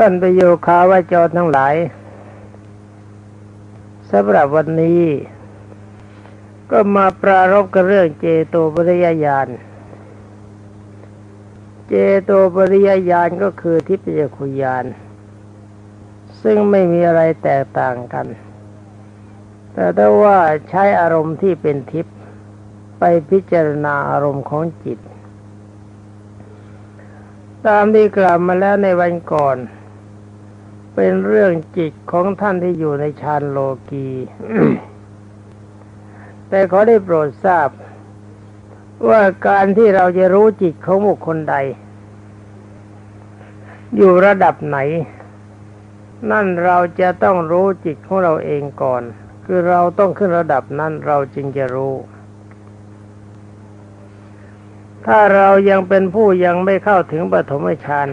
ท่านประโยคาวาจรทั้งหลายสำหรับวันนี้ ก็มาปรารบกับเรื่องเจโตปริยญาณ เจโตปริยญาณก็คือทิพยคุยาน ซึ่งไม่มีอะไรแตกต่างกัน แต่ถ้าว่าใช้อารมณ์ที่เป็นทิพย์ไปพิจารณาอารมณ์ของจิต ตามที่กล่าวมาแล้วในวันก่อน เป็นเรื่องจิตของท่านที่อยู่ในฌานโลกี แต่ขอได้โปรดทราบ ว่าการที่เราจะรู้จิตของบุคคลใด อยู่ระดับไหน นั่นเราจะต้องรู้จิตของเราเองก่อน คือเราต้องขึ้นระดับนั้นเราจึงจะรู้ถ้าเรายังเป็นผู้ยังไม่เข้าถึงปฐมฌาน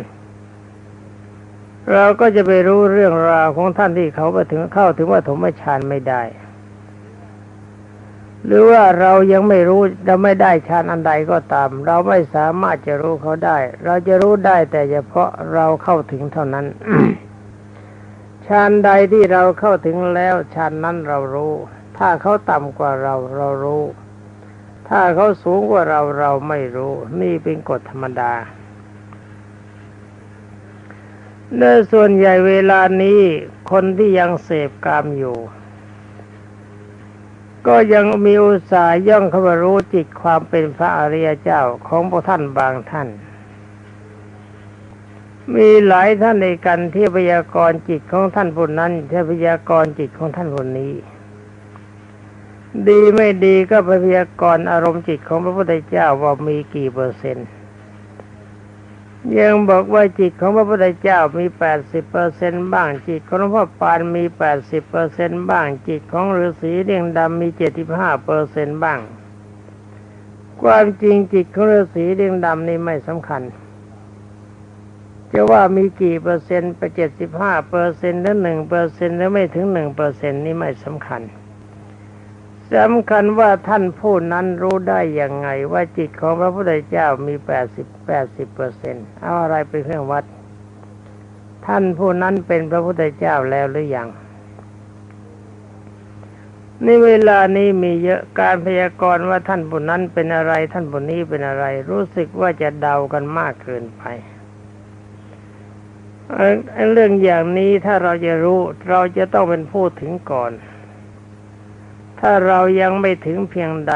เราก็จะไปรู้เรื่องราวของท่านที่เขาไปถึงเข้าถึงปฐมฌานไม่ได้ หรือว่าเรายังไม่รู้เราไม่ได้ฌานอันใดก็ตาม เราไม่สามารถจะรู้เขาได้ เราจะรู้ได้แต่เฉพาะเราเข้าถึงเท่านั้นฌานใดที่เราเข้าถึงแล้วฌานนั้นเรารู้ ถ้าเขาต่ำกว่าเราเรารู้ ถ้าเขาสูงกว่าเราเราไม่รู้ นี่เป็นกฎธรรมดา เนื่อส่วนใหญ่เวลานี้คนที่ยังเสพกามอยู่ ก็ยังมีอุตสาห์ย่องเข้ามารู้จิตความเป็นพระอริยเจ้าของพวกท่านบางท่าน มีหลายท่านในกันที่พยากรณ์จิตของท่านผู้นั้นที่พยากรณ์จิตของท่านคนนี้ ดีไม่ดีก็พยากรณ์อารมณ์จิตของพระพุทธเจ้าว่ามีกี่เปอร์เซ็นต์ ยังบอกว่าจิตของพระพุทธเจ้ามีแปดสิบเปอร์เซ็นบ้าง จิตของพ่อปานมีแปดสิบเปอร์เซ็นบ้าง จิตของฤาษีเรียงดำมีเจ็ดสิบห้าเปอร์เซ็นบ้าง ความจริงจิตของฤาษีเรียงดำนี่ไม่สำคัญ จะว่ามีกี่เปอร์เซ็นต์ไปเจ็ดสิบห้าเปอร์เซ็นต์หรือหนึ่งเปอร์เซ็นต์หรือไม่ถึงหนึ่งเปอร์เซ็นต์นี่ไม่สำคัญ สำคัญว่าท่านผู้นั้นรู้ได้อย่างไง ว่าจิตของพระพุทธเจ้ามีแปดสิบแปดสิบเปอร์เซ็นต์เอาอะไรเป็นเครื่องวัด ท่านผู้นั้นเป็นพระพุทธเจ้าแล้วหรือยังในเวลานี้มีเยอะการพยากรณ์ว่าท่านผู้นั้นเป็นอะไร ท่านผู้นี้เป็นอะไร รู้สึกว่าจะเดากันมากเกินไปเรื่องอย่างนี้ถ้าเราจะรู้ เราจะต้องเป็นผู้ถึงก่อน ถ้าเรายังไม่ถึงเพียงใด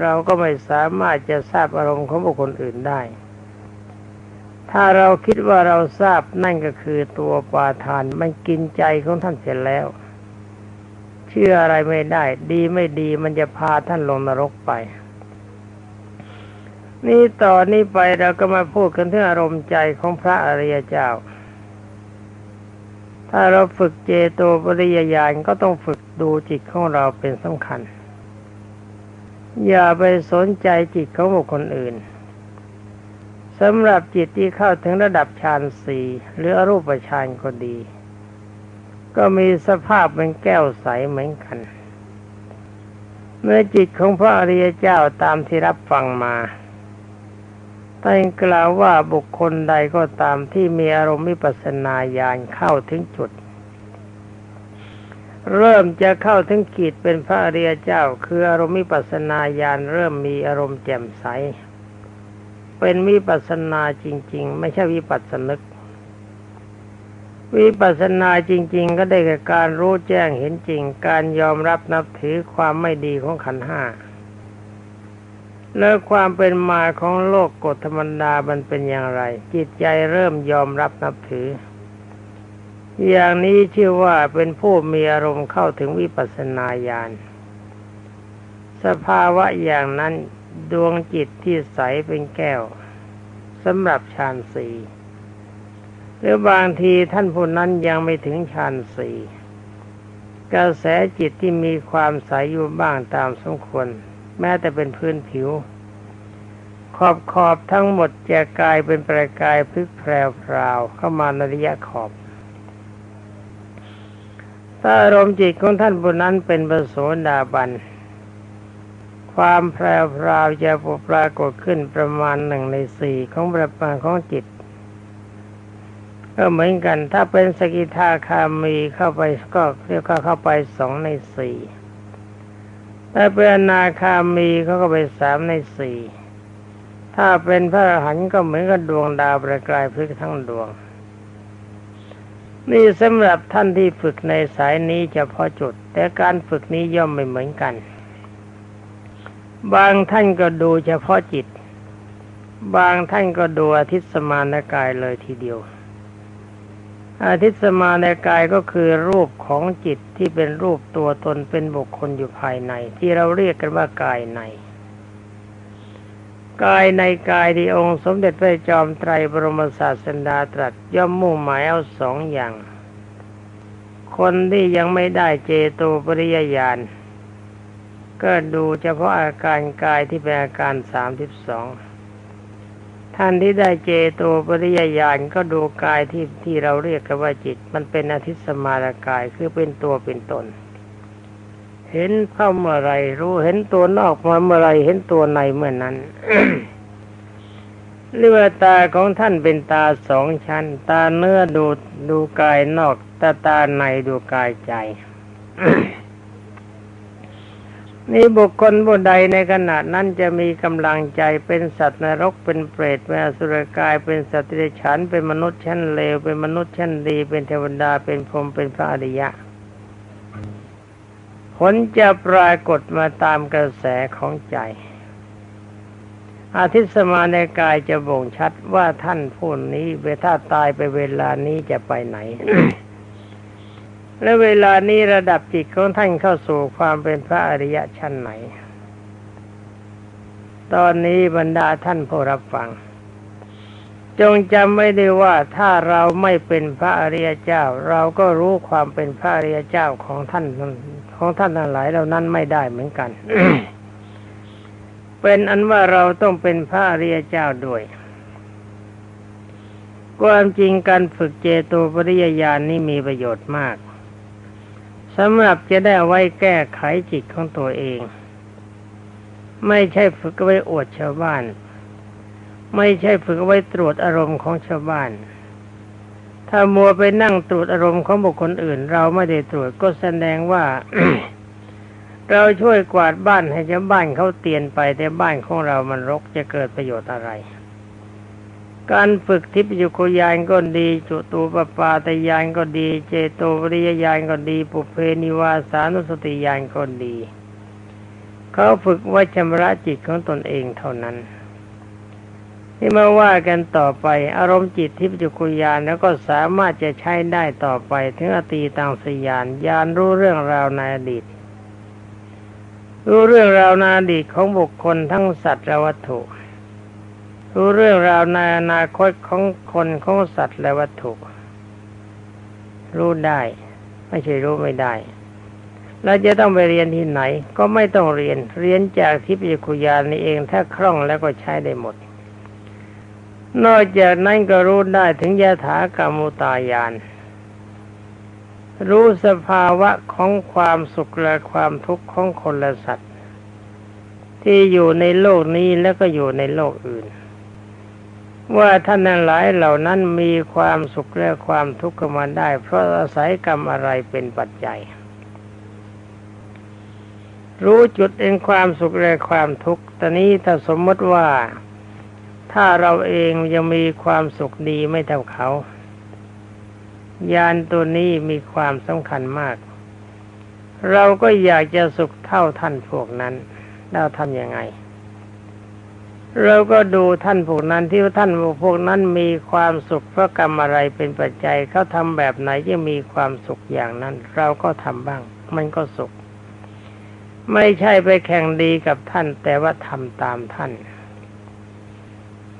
เราก็ไม่สามารถจะทราบอารมณ์ของบุคคลอื่นได้ ถ้าเราคิดว่าเราทราบนั่นก็คือตัวปาทานมันกินใจของท่านเสร็จแล้ว เชื่ออะไรไม่ได้ ดีไม่ดีมันจะพาท่านลงนรกไปนี่ต่อนนี้ไปเราก็มาพูดกันถึงอารมณ์ใจของพระอริยเจ้า ถ้าเราฝึกเจโตปริยญาณก็ต้องฝึกดูจิตของเราเป็นสำคัญ อย่าไปสนใจจิตของบุคคลอื่นสำหรับจิตที่เข้าถึงระดับฌานสี่หรืออรูปฌานก็ดี ก็มีสภาพเป็นแก้วใสเหมือนกัน เมื่อจิตของพระอริยเจ้าตามที่รับฟังมา ท่กล่าวว่าบุคคลใดก็ตามที่มีอารมณ์วิปัสนาญาณเข้าถึงจุด เริ่มจะเข้าถึงขีดเป็นพระอริยเจ้า คืออารมณ์วิปัสนาญาณเริ่มมีอารมณ์แจ่มใส เป็นวิปัสนาจริง ๆ ไม่ใช่วิปัสสนึก วิปัสนาจริง ๆ ก็ได้แก่การรู้แจ้งเห็นจริง การยอมรับนับถือความไม่ดีของขันห้า แล้วความเป็นมาของโลกกฎธรรมดามันเป็นอย่างไร จิตใจเริ่มยอมรับนับถือ อย่างนี้ชื่อว่าเป็นผู้มีอารมณ์เข้าถึงวิปัสสนาญาณสภาวะอย่างนั้นดวงจิตที่ใสเป็นแก้วสำหรับฌานสี่หรือบางทีท่านผู้นั้นยังไม่ถึงฌานสี่กระแสจิตที่มีความใสอยู่บ้างตามสมควร แม้แต่เป็นพื้นผิว ขอบขอบทั้งหมดจะกลายเป็นประกายพึกแพรวพราวเข้ามาในระยะขอบถ้าอารมณ์จิตของท่านบุนั้นเป็นประโสดาบัน ความแพรวพราวจะปรากฏขึ้นประมาณหนึ่งในสี่ของประมาณของจิต ก็เหมือนกันถ้าเป็นสกิทาคามีเข้าไปก็เรียกเข้าไปสองในสี่ ถ้าเป็นอนาคามีเขาก็ไปสามในสี่ ถ้าเป็นพระอรหันต์ก็เหมือนกับดวงดาวประกายพลึกทั้งดวง นี่สำหรับท่านที่ฝึกในสายนี้เฉพาะจุด แต่การฝึกนี้ย่อมไม่เหมือนกัน บางท่านก็ดูเฉพาะจิต บางท่านก็ดูอาทิตย์สมานกายเลยทีเดียว อาทิตสมาในกายก็คือรูปของจิตที่เป็นรูปตัวตนเป็นบุคคลอยู่ภายใน ที่เราเรียกกันว่ากายใน กายในกายที่องค์สมเด็จพระจอมไตรบรมศาสดาตรัสย่อมมุ่งหมายเอาสองอย่าง คนที่ยังไม่ได้เจโตปริยญาณก็ดูเฉพาะอาการกายที่เป็นอาการสามสิบสอง ท่านที่ได้เจโตปริยญาณก็ดูกายที่ที่เราเรียกกันว่าจิต มันเป็นอาทิตสมารกายคือเป็นตัวเป็นตน เห็นเข้าเมื่อไรรู้เห็นตัวนอกมาเมื่อไรเห็นตัวในเมื่อนั้นเรียกว่าตาของท่านเป็นตาสองชั้น ตาเนื้อดูดูกายนอก ตาตาในดูกายใจ นี่บุคคลบุใดในขณะนั้นจะมีกำลังใจเป็นสัตว์นรกเป็นเปรตเป็นอสุรกายเป็นสัตว์เดรัจฉานเป็นมนุษย์ชั้นเลวเป็นมนุษย์ชั้นดี เป็นเทวดาเป็นพรหมเป็นพระอริยะ ผลจะปรากฏมาตามกระแสของใจ อาทิตย์สมาในกายจะบ่งชัดว่าท่านผู้นี้เวถ้าตายไปเวลานี้จะไปไหน และเวลานี้ระดับจิตของท่านเข้าสู่ความเป็นพระอริยะชั้นไหน ตอนนี้บรรดาท่านผู้รับฟัง จงจำไว้ได้ว่าถ้าเราไม่เป็นพระอริยเจ้า เราก็รู้ความเป็นพระอริยเจ้าของท่านของท่านทั้งหลายเหล่านั้นไม่ได้เหมือนกัน เป็นอันว่าเราต้องเป็นพระอริยเจ้าด้วยความจริงการฝึกเจโตปริยญาณนี้มีประโยชน์มาก สำหรับจะได้ไว้แก้ไขจิตของตัวเอง ไม่ใช่ฝึกไว้อวดชาวบ้าน ไม่ใช่ฝึกไว้ตรวจอารมณ์ของชาวบ้าน ถ้ามัวไปนั่งตรวจอารมณ์ของบุคคลอื่น เราไม่ได้ตรวจก็แสดงว่า เราช่วยกวาดบ้านให้ชาวบ้านเขาเตียนไปแต่บ้านของเรามันรกจะเกิดประโยชน์อะไร การฝึกทิพยุคยานก็ดี จุตูปปาตยานก็ดี เจโตปริยญาณก็ดี ปุเพนิวาสานุสติญาณก็ดี เขาฝึกว่าชำระจิตของตนเองเท่านั้นที่มาว่ากันต่อไป อารมณ์จิตทิพย์จุกุยานแล้วก็สามารถจะใช้ได้ต่อไป ถึงอตีตังสยานยานรู้เรื่องราวในอดีต รู้เรื่องราวในอดีตของบุคคลทั้งสัตว์และวัตถุ รู้เรื่องราวในอนาคตของคนของสัตว์และวัตถุ รู้ได้ ไม่ใช่รู้ไม่ได้เราจะต้องไปเรียนที่ไหน ก็ไม่ต้องเรียน เรียนจากทิพยคุยานนี่เองถ้าคล่องแล้วก็ใช้ได้หมด นอกจากนั้นก็รู้ได้ถึงยถากรรมุตายาน รู้สภาวะของความสุขและความทุกข์ของคนและสัตว์ ที่อยู่ในโลกนี้แล้วก็อยู่ในโลกอื่น ว่าท่านนั้นหลายเหล่านั้นมีความสุขและความทุกข์มาได้ เพราะอาศัยกรรมอะไรเป็นปัจจัย รู้จุดเองความสุขและความทุกข์ตอนนี้ถ้าสมมติว่าถ้าเราเองยังมีความสุขดีไม่เท่าเขา ยานตัวนี้มีความสำคัญมาก เราก็อยากจะสุขเท่าท่านพวกนั้นเราทำยังไง เราก็ดูท่านพวกนั้นที่ท่านพวกนั้นมีความสุขเพราะกรรมอะไรเป็นปัจจัยเขาทำแบบไหนจะมีความสุขอย่างนั้น เราก็ทำบ้าง มันก็สุข ไม่ใช่ไปแข่งดีกับท่าน แต่ว่าทำตามท่าน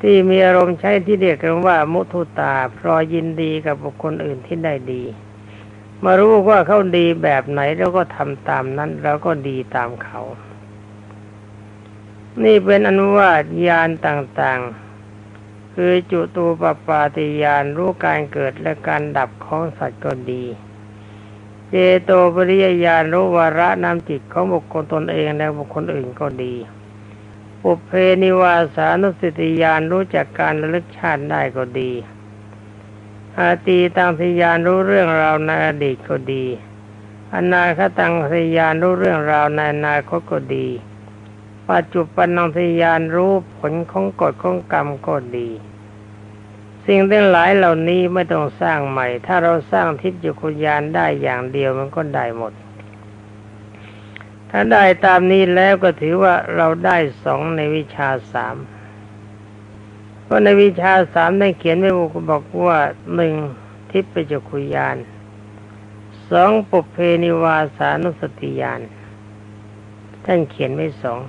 ที่มีอารมณ์ใช้ที่เรียกกันว่า มุทุตาพรอยินดีกับบุคคลอื่นที่ได้ดี มารู้ว่าเขาดีแบบไหนเราก็ทำตามนั้นเราก็ดีตามเขา นี่เป็นอนุวาตญาณต่างๆ คือจุตูปปาติญาณรู้การเกิดและการดับของสัตว์ก็ดี เจโตปริยญาณรู้วาระนามจิตของบุคคลตนเองและบุคคลอื่นก็ดีปุเพนิวาสานุสติญาณรู้จักการระลึกชาติได้ก็ดี อาตีตังทยานรู้เรื่องราวในอดีตก็ดี อนาคตังทยานรู้เรื่องราวในอนาคตก็ดี ปัจจุบันนังทยานรู้ผลของกฎของกรรมก็ดี สิ่งทั้งหลายเหล่านี้ไม่ต้องสร้างใหม่ ถ้าเราสร้างทิพยคุยานได้อย่างเดียวมันก็ได้หมด ถ้าได้ตามนี้แล้วก็ถือว่าเราได้สองในวิชาสามเพราะในวิชาสามได้เขียนไว้บอกว่าหนึ่งทิพยคุยานสองปุเพนิวาสานุสติยานท่านเขียนไว้สอง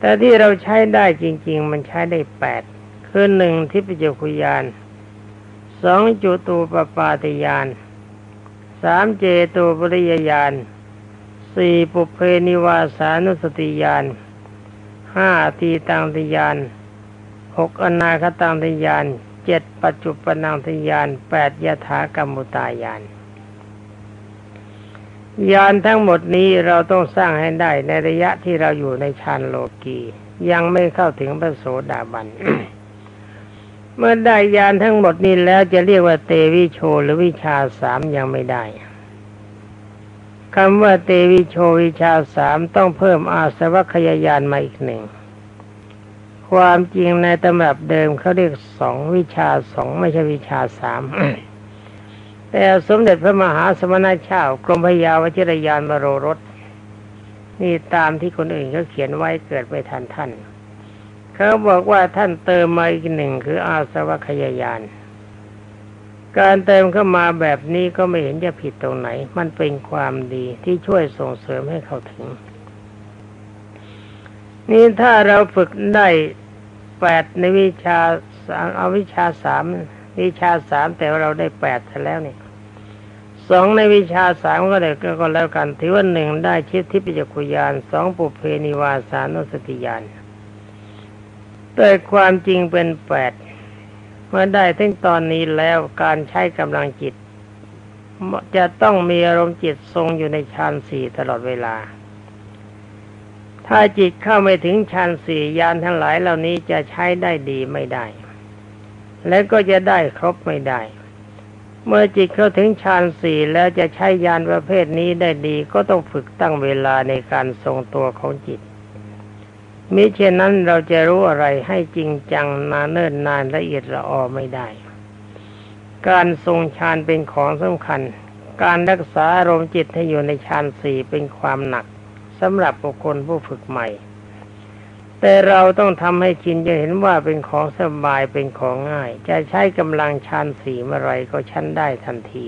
แต่ที่เราใช้ได้จริง ๆ มันใช้ได้แปดคือหนึ่งทิพยคุยานสองจุตูปปาติยานสามเจตูปริยญาณสี่ปุเพนิวาสานุสติยานห้าตีตังติยานหกอนาคตังติยานเจ็ดปัจจุปนังติยานแปดยถากรรมุตายาน ยานทั้งหมดนี้เราต้องสร้างให้ได้ในระยะที่เราอยู่ในฌานโลกียังไม่เข้าถึงพระโสดาบัน เมื่อได้ยานทั้งหมดนี้แล้วจะเรียกว่าเตวิโชหรือวิชาสามยังไม่ได้คำว่าเตวิโชวิชาสามต้องเพิ่มอาสวัคยายานมาอีกหนึ่ง ความจริงในตำรับเดิมเขาเรียกสองวิชาสองไม่ใช่วิชาสาม แต่สมเด็จพระมหาสมณเจ้ากรมพยาวชิรยานมโรรสนี่ตามที่คนอื่นเขาเขียนไว้เกิดไปทันท่าน เขาบอกว่าท่านเติมมาอีกหนึ่งคืออาสวัคยายาน การเติมเข้ามาแบบนี้ก็ไม่เห็นจะผิดตรงไหน มันเป็นความดีที่ช่วยส่งเสริมให้เขาถึง นี่ถ้าเราฝึกได้แปดในวิชาอาวิชาสาม วิชาสามแต่ว่าเราได้แปดแล้วนี่สองในวิชาสามก็ได้ก็แล้วกัน ถือว่าหนึ่งได้ชิดทิพยคุยานสองปุเพนิวาสานุสติยานแต่ความจริงเป็นแปดเมื่อได้ถึงตอนนี้แล้วการใช้กำลังจิต จะต้องมีอารมณ์จิตทรงอยู่ในฌานสี่ตลอดเวลา ถ้าจิตเข้าไม่ถึงฌานสี่ยานทั้งหลายเหล่านี้จะใช้ได้ดีไม่ได้ และก็จะได้ครบไม่ได้ เมื่อจิตเข้าถึงฌานสี่แล้วจะใช้ยานประเภทนี้ได้ดีก็ต้องฝึกตั้งเวลาในการทรงตัวของจิตมิเช่นนั้นเราจะรู้อะไรให้จริงจังนานเนิ่นนานละเอียดละออไม่ได้ การทรงฌานเป็นของสำคัญ การรักษาอารมณ์จิตให้อยู่ในฌานสี่เป็นความหนักสำหรับบุคคลผู้ฝึกใหม่ แต่เราต้องทำให้ชินจะเห็นว่าเป็นของสบายเป็นของง่าย จะใช้กำลังชันสีเมื่อไรก็ชันได้ทันที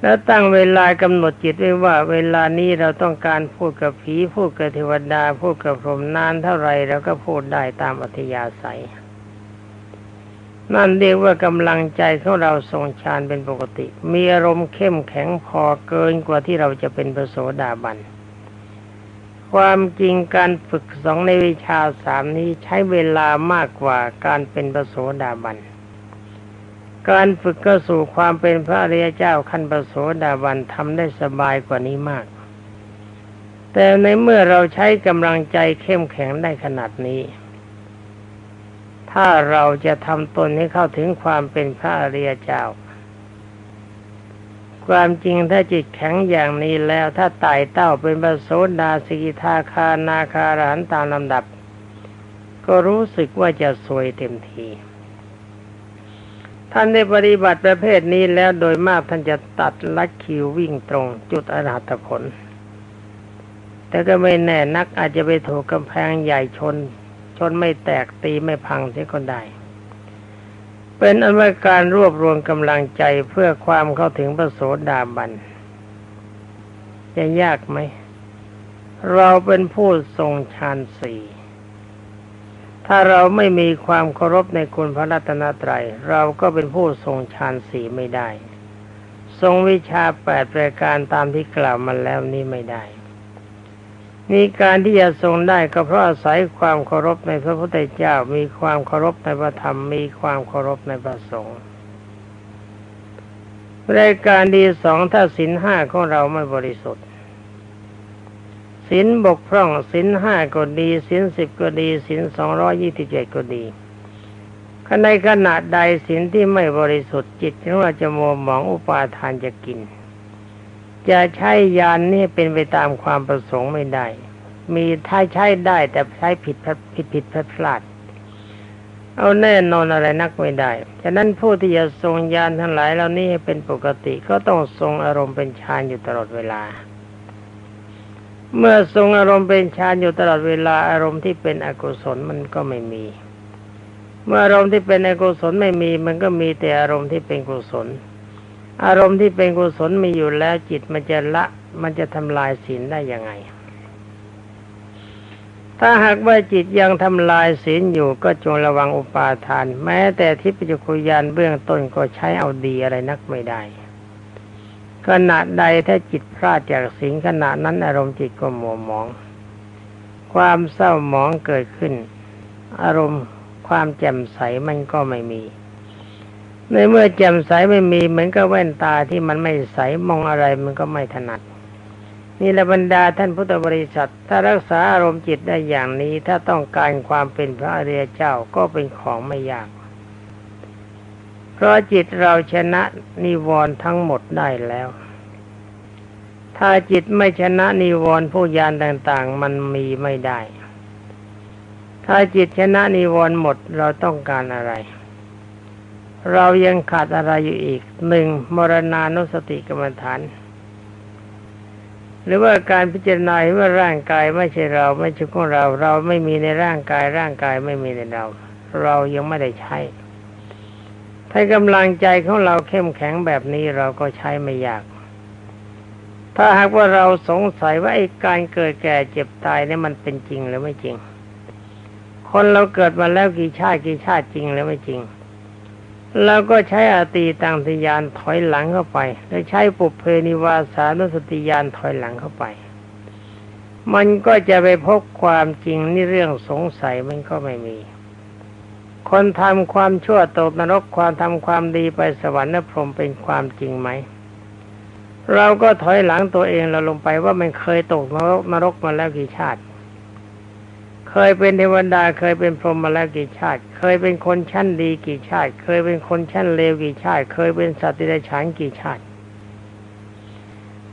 แล้วตั้งเวลากำหนดจิตไว้ว่า เวลานี้เราต้องการพูดกับผีพูดกับเทวดาพูดกับพรหมนานเท่าไรเราก็พูดได้ตามอัธยาศัย นั่นเรียกว่ากำลังใจของเราทรงฌานเป็นปกติ มีอารมณ์เข้มแข็งพอเกินกว่าที่เราจะเป็นพระโสดาบัน ความจริงการฝึกสองในวิชาสามนี้ใช้เวลามากกว่าการเป็นพระโสดาบัน การฝึกก็สู่ความเป็นพระอริยเจ้าขั้นพระโสดาบันทำได้สบายกว่านี้มาก แต่ในเมื่อเราใช้กำลังใจเข้มแข็งได้ขนาดนี้ ถ้าเราจะทำตนให้เข้าถึงความเป็นพระอริยเจ้า ความจริงถ้าจิตแข็งอย่างนี้แล้วถ้าไต่เต้าเป็นประโสดาสกิทาคานาคารหันตามลำดับ ก็รู้สึกว่าจะสวยเต็มที ท่านได้ปฏิบัติประเภทนี้แล้วโดยมากท่านจะตัดลัดคิววิ่งตรง จุดอรหัตผล แต่ก็ไม่แน่นักอาจจะไปถูกกำแพงใหญ่ชน ชนไม่แตกตีไม่พังเสียก็ได้ เป็นอันว่าการรวบรวมกำลังใจเพื่อความเข้าถึงพระโสดาบันจะยากไหม เราเป็นผู้ทรงฌานสี่ถ้าเราไม่มีความเคารพในคุณพระรัตนตรัย เราก็เป็นผู้ทรงฌานสี่ไม่ได้ ทรงวิชาแปดประการตามที่กล่าวมาแล้วนี้ไม่ได้ มีการที่จะทรงได้ก็เพราะอาศัยความเคารพในพระพุทธเจ้า มีความเคารพในพระธรรม มีความเคารพในพระสงฆ์รายการดีสองถ้าสินห้าของเราไม่บริสุทธิ์สินบกพร่องสินห้าก็ดีสินสิบก็ดีสินสองร้อยี่สิบเจ็ดก็ดีในขณะใดศีลที่ไม่บริสุทธิ์จิตของเราจะมัวหมองอุปาทานจะกิน จะใช้ยานนี่เป็นไปตามความประสงค์ไม่ได้ มีถ้าใช้ได้แต่ใช้ผิดพลาดผิดผิดพลาดพลาด เอาแน่นอนอะไรนักไม่ได้ ฉะนั้นผู้ที่จะทรงยานทั้งหลายเหล่านี้ให้เป็นปกติก็ต้องทรงอารมณ์เป็นฌานอยู่ตลอดเวลา เมื่อทรงอารมณ์เป็นฌานอยู่ตลอดเวลาอารมณ์ที่เป็นอกุศลมันก็ไม่มี เมื่ออารมณ์ที่เป็นอกุศลไม่มี มันก็มีแต่อารมณ์ที่เป็นกุศล อารมณ์ที่เป็นกุศลมีอยู่แล้วจิตมันจะละ มันจะทำลายศีลได้ยังไง ถ้าหากว่าจิตยังทำลายศีลอยู่ก็จงระวังอุปาทาน แม้แต่ทิพยคุยานเบื้องต้นก็ใช้เอาดีอะไรนักไม่ได้ขณะใดถ้าจิตพลาดจากศีลขณะนั้นอารมณ์จิตก็หมัวหมอง ความเศร้าหมองเกิดขึ้น อารมณ์ความแจ่มใสมันก็ไม่มี ในเมื่อแจ่มใสไม่มีเหมือนกับแว่นตาที่มันไม่ใสมองอะไรมันก็ไม่ถนัด นี่ละบรรดาท่านพุทธบริษัท ถ้ารักษาอารมณ์จิตได้อย่างนี้ ถ้าต้องการความเป็นพระอริยเจ้าก็เป็นของไม่ยาก เพราะจิตเราชนะนิวรณ์ทั้งหมดได้แล้ว ถ้าจิตไม่ชนะนิวรณ์ผู้ยานต่างๆ มันมีไม่ได้ ถ้าจิตชนะนิวรณ์หมดเราต้องการอะไร เรายังขาดอะไรอยู่อีกหนึ่งมรณานุสติกรรมฐาน หรือว่าการพิจารณาว่าร่างกายไม่ใช่เราไม่ใช่ของเรา เราไม่มีในร่างกายร่างกายไม่มีในเรา เรายังไม่ได้ใช้ ถ้ากำลังใจของเราเข้มแข็งแบบนี้เราก็ใช้ไม่ยาก ถ้าหากว่าเราสงสัยว่าไอ้การเกิดแก่เจ็บตายนี่มันเป็นจริงหรือไม่จริง คนเราเกิดมาแล้วกี่ชาติกี่ชาติจริงหรือไม่จริง เราก็ใช้อาตีตังทยานถอยหลังเข้าไป และใช้ปุเพนิวาสานุสติยานถอยหลังเข้าไป มันก็จะไปพบความจริงนี่เรื่องสงสัยมันก็ไม่มี คนทำความชั่วตกนรกความทำความดีไปสวรรค์นพรหมเป็นความจริงไหม เราก็ถอยหลังตัวเองเราลงไปว่ามันเคยตกนรกนรกมาแล้วกี่ชาติ เคยเป็นเทวดาเคยเป็นพรหมมาแล้วกี่ชาติ เคยเป็นคนชั้นดีกี่ชาติ เคยเป็นคนชั้นเลวกี่ชาติ เคยเป็นสัตว์ที่ได้ฉานกี่ชาติ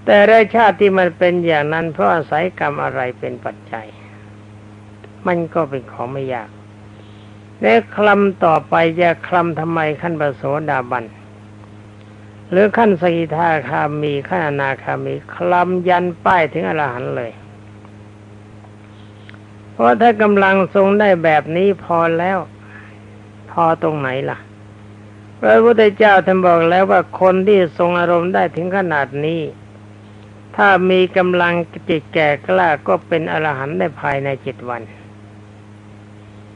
แต่ได้ชาติที่มันเป็นอย่างนั้น เพราะอาศัยกรรมอะไรเป็นปัจจัย มันก็เป็นของไม่ยากและคลำต่อไปจะคลำทำไมขั้นปโสดาบันหรือขั้นสกิทาคามีขั้นอนาคามีคลำยันป้ายถึงอรหันต์เลย เพราะถ้ากำลังทรงได้แบบนี้พอแล้ว พอตรงไหนล่ะพระพุทธเจ้าท่านบอกแล้วว่าคนที่ทรงอารมณ์ได้ถึงขนาดนี้ ถ้ามีกำลังจิตแก่กล้าก็เป็นอรหันต์ได้ภายในเจ็ดวัน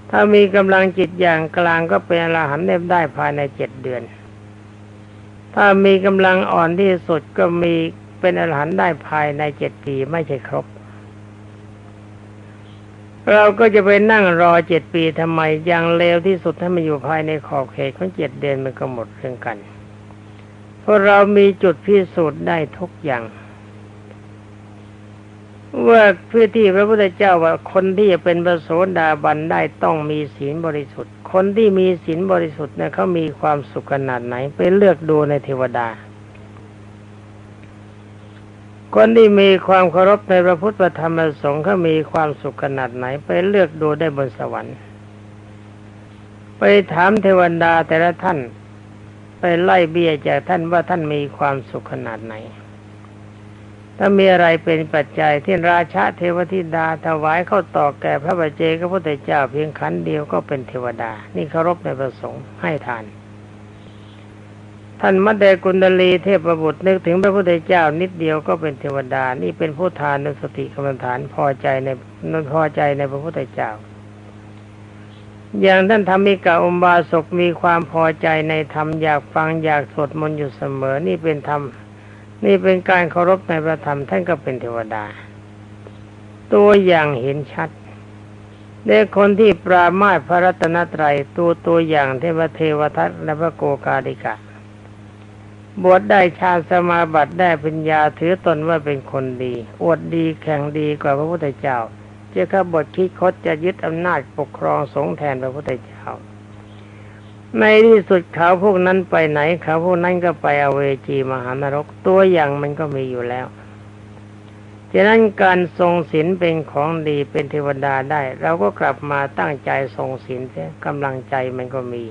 ถ้ามีกำลังจิตอย่างกลางก็เป็นอรหันต์ได้ภายในเจ็ดเดือน ถ้ามีกำลังอ่อนที่สุดก็มีเป็นอรหันต์ได้ภายในเจ็ดปีไม่ใช่ครบ เราก็จะไปนั่งรอเจ็ดปีทำไมอย่างเลวที่สุดถ้ามาอยู่ภายในขอบเขตของเจ็ดเดือนมันก็หมดเรื่องกัน เพราะเรามีจุดพิสูจน์ได้ทุกอย่าง ว่าเพื่อที่พระพุทธเจ้าว่าคนที่จะเป็นพระโสดาบันได้ต้องมีศีลบริสุทธิ์ คนที่มีศีลบริสุทธิ์เนี่ยเขามีความสุขขนาดไหน ไปเลือกดูในเทวดา คนที่มีความเคารพในพระพุทธธรรมประสงค์เขามีความสุขขนาดไหนไปเลือกดูได้บนสวรรค์ ไปถามเทวดาแต่ละท่าน ไปไล่เบี้ยจากท่านว่าท่านมีความสุขขนาดไหน ถ้ามีอะไรเป็นปัจจัยที่ราชาเทวธิดาถวายเข้าต่อแก่พระบัจเจกพระพุทธเจ้าเพียงขันเดียวก็เป็นเทวดา นี่เคารพในประสงค์ให้ทาน ท่านมัดเดกุณดลีเทพบุตรนึกถึงพระพุทธเจ้านิดเดียวก็เป็นเทวดา นี่เป็นผู้ทานในสติกรรมฐานพอใจในนพอใจในพระพุทธเจ้า อย่างท่านธรรมิกาอุบาสกมีความพอใจในธรรมอยากฟังอยากสวดมนต์อยู่เสมอ นี่เป็นธรรม นี่เป็นการเคารพในพระธรรมท่านก็เป็นเทวดา ตัวอย่างเห็นชัดเด็กคนที่ปรามาสพระรัตนตรัยตัวตัวอย่างเทวเทวทัตและพระโกกาดิกะ บวชได้ฌานสมาบัติได้ปัญญาถือตนว่าเป็นคนดี อวดดีแข่งดีกว่าพระพุทธเจ้าเจ้าข้าบทคิดคดจะยึดอำนาจปกครองสงฆ์แทนพระพุทธเจ้า ในที่สุดเขาพวกนั้นไปไหนเขาพวกนั้นก็ไปอเวจีมหานรกตัวอย่างมันก็มีอยู่แล้วฉะนั้นการทรงศีลเป็นของดีเป็นเทวดาได้ เราก็กลับมาตั้งใจทรงศีลเสียกำลังใจมันก็มี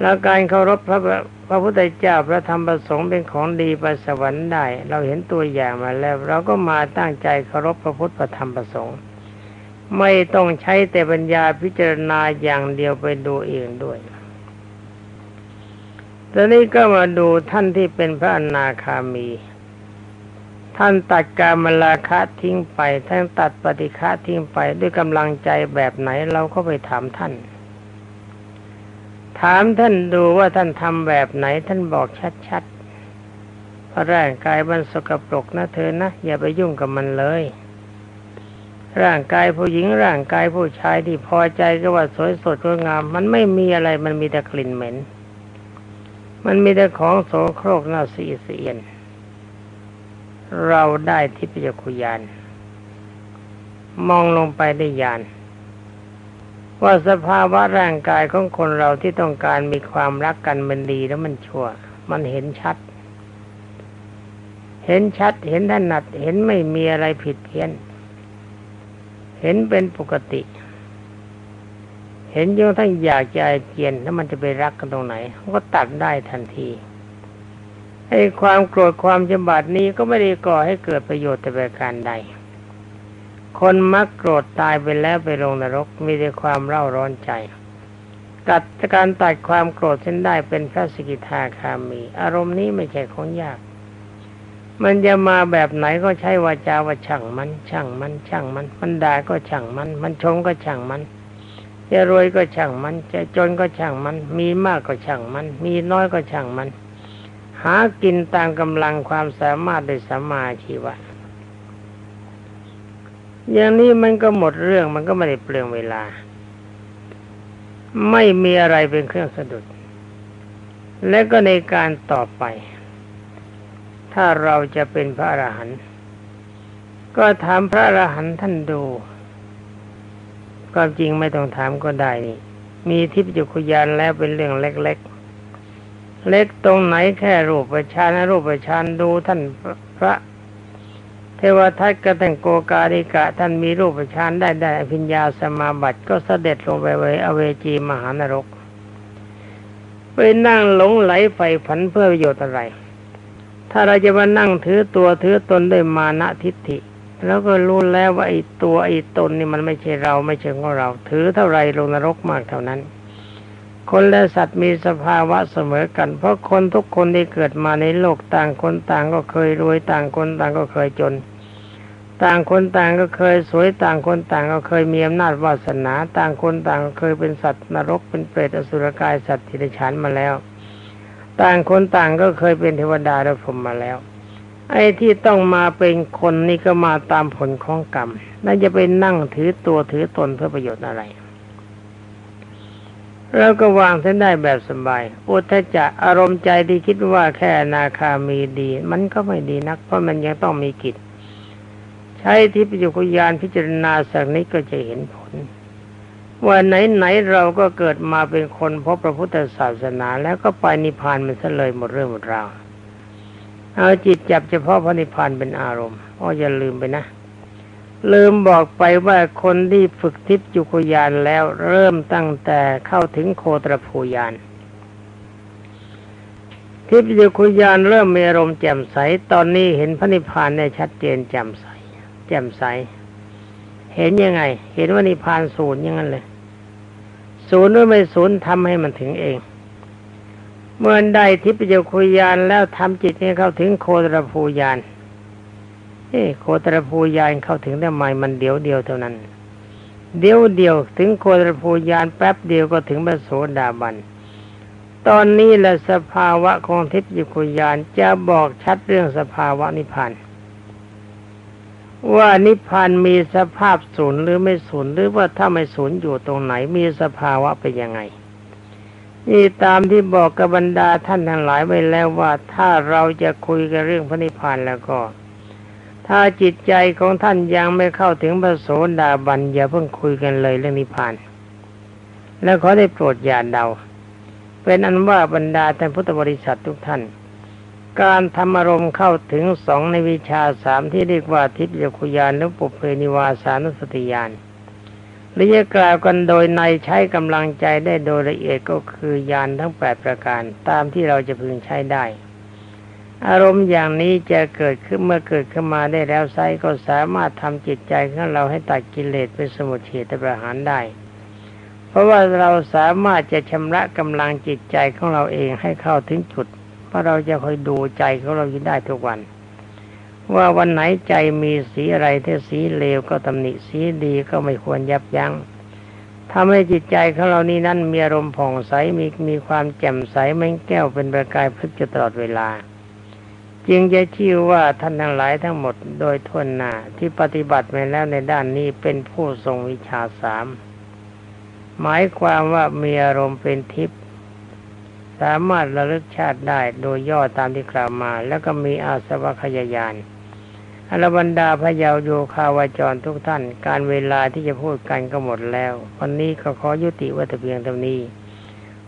แล้วการเคารพพระ พระพุทธเจ้าพระธรรมประสงค์เป็นของดีไปสวรรค์ได้ เราเห็นตัวอย่างมาแล้ว เราก็มาตั้งใจเคารพพระพุทธพระธรรมประสงค์ไม่ต้องใช้แต่ปัญญาพิจารณาอย่างเดียวไปดูเองด้วยตอนนี้ก็มาดูท่านที่เป็นพระอนาคามี ท่านตัดการมลาคะทิ้งไป ท่านตัดปฏิฆะทิ้งไปด้วยกำลังใจแบบไหนเราก็ไปถามท่าน ถามท่านดูว่าท่านทำแบบไหน ท่านบอกชัดๆเพราะร่างกายมันสกปรกนะเธอนะ อย่าไปยุ่งกับมันเลย ร่างกายผู้หญิงร่างกายผู้ชายที่พอใจก็ว่าสวยสดงดงาม มันไม่มีอะไรมันมีแต่กลิ่นเหม็น มันมีแต่ของโสโครกน่าสีเสียน เราได้ทิพยคุยาน มองลงไปได้ยาน ว่าสภาวะร่างกายของคนเราที่ต้องการมีความรักกันมันดีแล้วมันชั่ว มันเห็นชัด เห็นชัด เห็นถนัด เห็นไม่มีอะไรผิดเพี้ยน เห็นเป็นปกติ เห็นจนทั้งอยากจะเจียนแล้วมันจะไปรักกันตรงไหนก็ตัดได้ทันทีไอ้ความโกรธความจำบาดนี้ก็ไม่ได้ก่อให้เกิดประโยชน์แต่ประการใด คนมักโกรธตายไปแล้วไปลงนรกมีแต่ความเร่าร้อนใจ ตัดการตัดความโกรธเส้นได้เป็นพระสกิทาคามี อารมณ์นี้ไม่ใช่ของยาก มันจะมาแบบไหนก็ใช้วาจาว่าช่างมัน ช่างมัน ช่างมัน มันด่าก็ช่างมัน มันชมก็ช่างมันจะรวยก็ช่างมัน จะจนก็ช่างมัน มีมากก็ช่างมัน มีน้อยก็ช่างมัน หากินตามกำลังความสามารถโดยสัมมาชีวะ อย่างนี้มันก็หมดเรื่องมันก็ไม่ได้เปลืองเวลา ไม่มีอะไรเป็นเครื่องสะดุด และก็ในการต่อไป ถ้าเราจะเป็นพระอรหันต์ก็ถามพระอรหันต์ท่านดูความจริงไม่ต้องถามก็ได้นี่ มีทิพยคุยานแล้วเป็นเรื่องเล็กๆเล็กตรงไหนแค่รูปประชานรูปประชานดูท่านพระ วทัตกตังโกกาดิกะท่านมีรูปประชานได้ได้อภิญญาสมาบัติก็เสด็จลงไปเวอเวจีมหานรก ไปนั่งหลงไหลไฟผันเพื่อประโยชน์อะไร ถ้าเราจะมานั่งถือตัวถือตนด้วยมานะทิฏฐิ แล้วก็รู้แล้วว่าไอ้ตัวไอ้ตนนี่มันไม่ใช่เราไม่ใช่ของเรา ถือเท่าไรลงนรกมากเท่านั้น คนและสัตว์มีสภาวะเสมอกัน เพราะคนทุกคนที่เกิดมาในโลกต่างคนต่างก็เคยรวยต่างคนต่างก็เคยจน ต่างคนต่างก็เคยสวยต่างคนต่างก็เคยมีอำนาจวาสนา ต่างคนต่างเคยเป็นสัตว์นรกเป็นเปรตอสุรกายสัตว์ทิฏฐานมาแล้ว ต่างคนต่างก็เคยเป็นเทวดาและพรหมมาแล้ว ไอ้ที่ต้องมาเป็นคนนี่ก็มาตามผลของกรรมน่าจะไปนั่งถือตัวถือตนเพื่อประโยชน์อะไร แล้วก็วางเส้นได้แบบสบายอุทจะอารมณ์ใจที่คิดว่าแค่นาคามีดี มันก็ไม่ดีนักเพราะมันยังต้องมีกิจ ใช้ทิพยคุยานพิจารณาสักนี้ก็จะเห็นผล ว่าไหนๆเราก็เกิดมาเป็นคนพบพระพุทธศาสนา แล้วก็ไปนิพพานมันซะเลยหมดเรื่องหมดราวเอาจิตจับเฉพาะพระนิพพานเป็นอารมณ์อ๋ออย่าลืมไปนะ ลืมบอกไปว่าคนที่ฝึกทิพยุคุยานแล้วเริ่มตั้งแต่เข้าถึงโคตรภูยานทิพยุคุยานเริ่มมีอารมณ์แจ่มใส ตอนนี้เห็นพระนิพพานได้ชัดเจนแจ่มใส แจ่มใส เห็นยังไง เห็นว่านิพพานศูนย์ย่างนั้นเลย ศูนย์หรือไม่ศูนย์ทำให้มันถึงเอง เมื่อได้ทิพยคุยานแล้วทำจิตให้เข้าถึงโคตรภูยานเอ้โคตรภูยานเข้าถึงได้ไหมมันเดียวเดียวเท่านั้น เดียวเดียวถึงโคตรภูยานแป๊บเดียวก็ถึงพระโสดาบันตอนนี้แหละสภาวะของทิพยคุยานจะบอกชัดเรื่องสภาวะนิพพาน ว่านิพพานมีสภาพศูนย์หรือไม่ศูนย์หรือว่าถ้าไม่ศูนย์อยู่ตรงไหนมีสภาวะเป็นยังไง นี่ตามที่บอกกับบรรดาท่านทั้งหลายไว้แล้วว่าถ้าเราจะคุยกันเรื่องพระนิพพานแล้วก็ ถ้าจิตใจของท่านยังไม่เข้าถึงพระโสดาบันอย่าเพิ่งคุยกันเลยเรื่องนิพพาน แล้วขอได้โปรดอย่าเดา เป็นอันว่าบรรดาท่านพุทธบริษัททุกท่าน การทำอารมณ์เข้าถึงสองในวิชาสามที่เรียกว่าทิฏยคุยานหรือปุเพนิวาสานุสติญาณหรือจะกล่าวกันโดยในใช้กำลังใจได้โดยละเอียดก็คือยานทั้งแปดประการตามที่เราจะพึงใช้ได้ อารมณ์อย่างนี้จะเกิดขึ้นเมื่อเกิดขึ้นมาได้แล้วไซก็สามารถทำจิตใจของเราให้ตัดกิเลสเป็นสมุทเฉตประหารได้ เพราะว่าเราสามารถจะชำระกำลังจิตใจของเราเองให้เข้าถึงจุด ราะเราจะคอยดูใจของเราอยู่ได้ทุกวัน ว่าวันไหนใจมีสีอะไรถ้าสีเลวก็ตำหนิสีดีก็ไม่ควรยับยัง้งทำให้จิตใจของเรานี้นั้นมีอารมณ์ผ่องใสมีมีความแจ่มใสเหม่แก้วเป็นประกายพลึกอยู่ตลอดเวลา จึงจะชื่อว่าท่านทั้งหลายทั้งหมดโดยทวนหน้าที่ปฏิบัติมาแล้วในด้านนี้เป็นผู้ทรงวิชาสามหมายความว่ามีอารมณ์เป็นทิพย์ สามารถระลึกชาติได้โดยย่อตามที่กล่าวมา แล้วก็มีอาสวะขยายานอรบรรดาพระยาวโยคาวาจรทุกท่าน การเวลาที่จะพูดกันก็หมดแล้ว วันนี้ก็ขอยุติว้แต่เพียงเท่านี้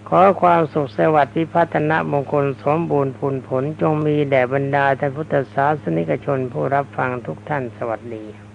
ขอความสุขสวัสดิ์พิพัฒนมงคลสมบูรณ์ผลผลจงมีแด่บรรดาท่านพุทธศาสนิกชนผู้รับฟังทุกท่านสวัสดี